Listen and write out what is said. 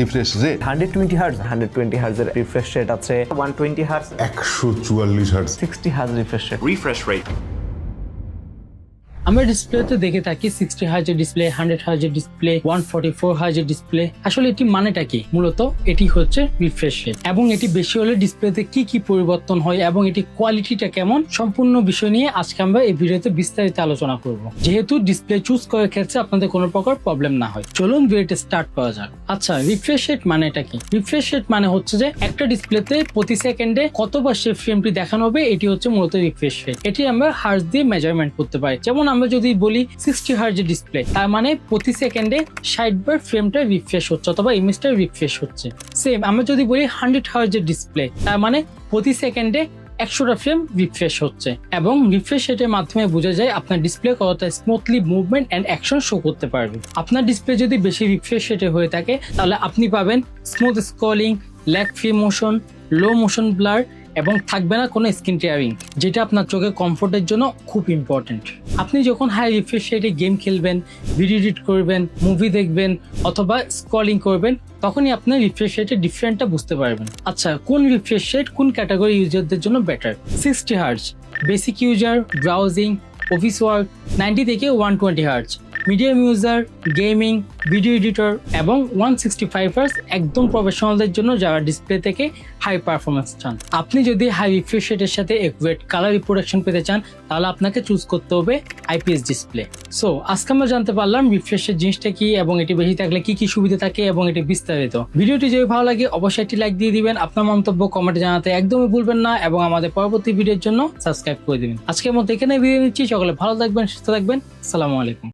Refresh rate hundred twenty hertz hundred twenty হার্জের refresh rate আছে। One twenty hertz একশো চুয়াল্লিশ hertz sixty hertz refresh rate refresh rate. আমরা display ডিসপ্লেতে দেখে থাকি সিক্সটি হার্জের ডিসপ্লে হান্ড্রেড হার্জের ডিসপ্লে ওয়ান ফর্টি ফোর হার্জের ডিসপ্লে আসলে এটি মানেটা কি? মূলত এটি হচ্ছে রিফ্রেশ রেট এবং এটি বেশি হলে ডিসপ্লেতে কি কি পরিবর্তন হয় এবং এটি কোয়ালিটিটা কেমন? সম্পূর্ণ বিষয় নিয়ে আজকে আমরা এই ভিডিওতে বিস্তারিত আলোচনা করব। যেহেতু ডিসপ্লে চুজ করার ক্ষেত্রে আপনাদের কোনো প্রকার প্রবলেম না হয়। চলুন ভিডিওটা স্টার্ট করা যাক। আচ্ছা রিফ্রেশ রেট মানেটা কি? রিফ্রেশ রেট মানে হচ্ছে যে একটা ডিসপ্লেতে প্রতি সেকেন্ডে কতবার সে ফ্রেমটি দেখানো হবে, এটি হচ্ছে মূলত রিফ্রেশ রেট এটি আমরা হার্জ দিয়ে মেজারমেন্ট করতে পারি। যেমন আমরা যদি বলি সিক্সটি হার্জের ডিসপ্লে তার মানে প্রতি সেকেন্ডে ষাট বার ফ্রেমটা রিফ্রেশ হচ্ছে অথবা ইমেজটা রিফ্রেশ হচ্ছে। সেম আমরা যদি বলি হান্ড্রেড হার্জের ডিসপ্লে তার মানে প্রতি সেকেন্ডে একশোটা ফ্রেম রিফ্রেশ হচ্ছে এবং রিফ্রেশ রেটের মাধ্যমে বোঝা যায় আপনার ডিসপ্লে কতটা smoothly movement and action show করতে পারবে। আপনার ডিসপ্লে যদি বেশি রিফ্রেশ রেটে হয়ে থাকে, তাহলে আপনি পাবেন smooth scrolling lag free motion low motion blur এবং থাকবে না কোনো স্ক্রিন টিয়ারিং, যেটা আপনার চোখের কমফোর্টের জন্য খুব ইম্পর্টেন্ট আপনি যখন হাই রিফ্রেশ রেটে গেম খেলবেন ভিডিও এডিট করবেন মুভি দেখবেন, অথবা স্ক্রলিং করবেন, তখনই আপনার রিফ্রেশ রেটের ডিফারেন্টটা বুঝতে পারবেন। আচ্ছা কোন রিফ্রেশ রেট কোন ক্যাটাগরি ইউজারদের জন্য better sixty hertz basic user browsing office work ninety থেকে one twenty hertz medium user, gaming, video editor এবং ওয়ান সিক্সটি ফাইভ হার্স একদম প্রফেশনালদের জন্য যারা ডিসপ্লে থেকে হাই পারফরমেন্স চান। আপনি যদি হাই রিফ্রেশ রেটের সাথে একুয়েট কালার রিপ্রোডাকশন পেতে চান, তাহলে আপনাকে চুজ করতে হবে আইপিএস ডিসপ্লে সো আজকে আমরা জানতে পারলাম রিফ্রেশের জিনিসটা কি এবং এটি বেশি থাকলে কি কি সুবিধা থাকে এবং এটি বিস্তারিত। ভিডিওটি যদি ভালো লাগে, অবশ্যই একটি লাইক দিয়ে দিবেন, আপনার মন্তব্য কমেন্টে জানাতে একদমই ভুলবেন না এবং আমাদের পরবর্তী ভিডিওর জন্য সাবস্ক্রাইব করে দিবেন। আজকের মতো এখানে ভিডিও নিচ্ছি, সকলে ভালো থাকবেন, সুস্থ থাকবেন, আসসালামু আলাইকুম।